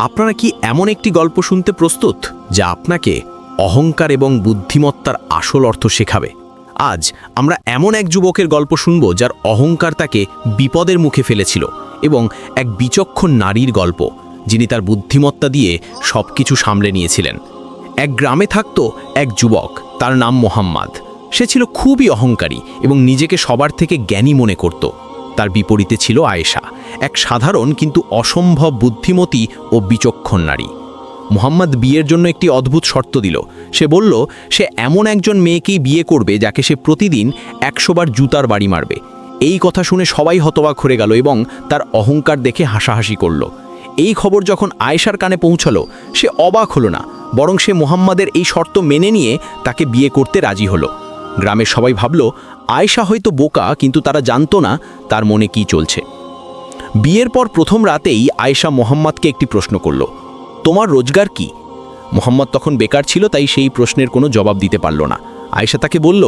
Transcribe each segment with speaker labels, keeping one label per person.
Speaker 1: আপনারা কি এমন একটি গল্প শুনতে প্রস্তুত যা আপনাকে অহংকার এবং বুদ্ধিমত্তার আসল অর্থ শেখাবে? আজ আমরা এমন এক যুবকের গল্প শুনব যার অহংকার তাকে বিপদের মুখে ফেলেছিল এবং এক বিচক্ষণ নারীর গল্প যিনি তার বুদ্ধিমত্তা দিয়ে সব কিছু সামলে নিয়েছিলেন। এক গ্রামে থাকত এক যুবক, তার নাম মোহাম্মদ। সে ছিল খুবই অহংকারী এবং নিজেকে সবার থেকে জ্ঞানী মনে করত। তার বিপরীতে ছিল আয়েশা, এক সাধারণ কিন্তু অসম্ভব বুদ্ধিমতী ও বিচক্ষণ নারী। মোহাম্মদ বিয়ের জন্য একটি অদ্ভুত শর্ত দিল। সে বলল, সে এমন একজন মেয়েকেই বিয়ে করবে যাকে সে প্রতিদিন একশোবার জুতার বাড়ি মারবে। এই কথা শুনে সবাই হতবাক হয়ে গেল এবং তার অহংকার দেখে হাসাহাসি করল। এই খবর যখন আয়েশার কানে পৌঁছলো, সে অবাক হলো না, বরং সে মোহাম্মদের এই শর্ত মেনে নিয়ে তাকে বিয়ে করতে রাজি হলো। গ্রামের সবাই ভাবল, আয়েশা হয়তো বোকা, কিন্তু তারা জানতো না তার মনে কি চলছে। বিয়ের পর প্রথম রাতেই আয়েশা মোহাম্মদকে একটি প্রশ্ন করল, তোমার রোজগার কি? মোহাম্মদ তখন বেকার ছিল, তাই সেই প্রশ্নের কোনো জবাব দিতে পারল না। আয়েশা তাকে বলল,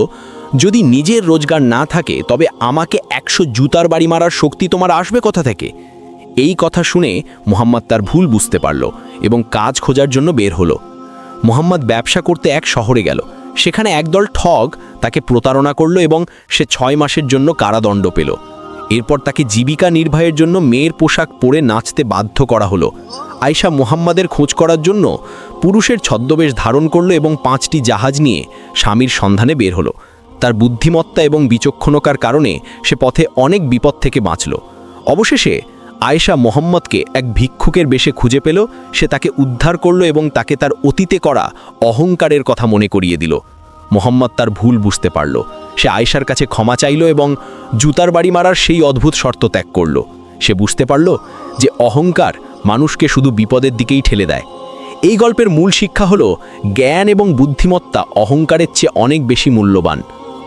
Speaker 1: যদি নিজের রোজগার না থাকে, তবে আমাকে একশো জুতার বাড়ি মারার শক্তি তোমার আসবে কোথা থেকে? এই কথা শুনে মোহাম্মদ তার ভুল বুঝতে পারল এবং কাজ খোঁজার জন্য বের হলো। মোহাম্মদ ব্যবসা করতে এক শহরে গেল। সেখানে একদল ঠগ তাকে প্রতারণা করল এবং সে ছয় মাসের জন্য কারাদণ্ড পেল। এরপর তাকে জীবিকা নির্বাহের জন্য মেয়ের পোশাক পরে নাচতে বাধ্য করা হলো। আয়শা মোহাম্মদের খোঁজ করার জন্য পুরুষের ছদ্মবেশ ধারণ করল এবং পাঁচটি জাহাজ নিয়ে স্বামীর সন্ধানে বের হলো। তার বুদ্ধিমত্তা এবং বিচক্ষণতার কারণে সে পথে অনেক বিপদ থেকে বাঁচল। অবশেষে আয়েশা মোহাম্মদকে এক ভিক্ষুকের বেশে খুঁজে পেল, সে তাকে উদ্ধার করল এবং তাকে তার অতীতে করা অহংকারের কথা মনে করিয়ে দিল। মোহাম্মদ তার ভুল বুঝতে পারল। সে আয়েশার কাছে ক্ষমা চাইল এবং জুতার বাড়ি মারার সেই অদ্ভুত শর্ত ত্যাগ করল। সে বুঝতে পারল যে অহংকার মানুষকে শুধু বিপদের দিকেই ঠেলে দেয়। এই গল্পের মূল শিক্ষা হল, জ্ঞান এবং বুদ্ধিমত্তা অহংকারের চেয়ে অনেক বেশি মূল্যবান।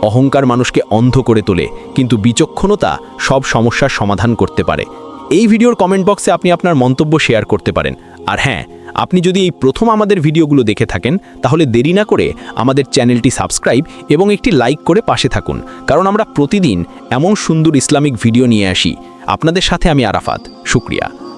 Speaker 1: অহংকার মানুষকে অন্ধ করে তোলে, কিন্তু বিচক্ষণতা সব সমস্যার সমাধান করতে পারে। এই ভিডিওর কমেন্ট বক্সে আপনি আপনার মন্তব্য শেয়ার করতে পারেন। আর হ্যাঁ আপনি যদি এই প্রথম আমাদের ভিডিওগুলো দেখে থাকেন, তাহলে দেরি না করে আমাদের চ্যানেলটি সাবস্ক্রাইব এবং একটি লাইক করে পাশে থাকুন। কারণ আমরা প্রতিদিন এমন সুন্দর ইসলামিক ভিডিও নিয়ে আসি। আপনাদের সাথে আমি আরাফাত। শুক্রিয়া।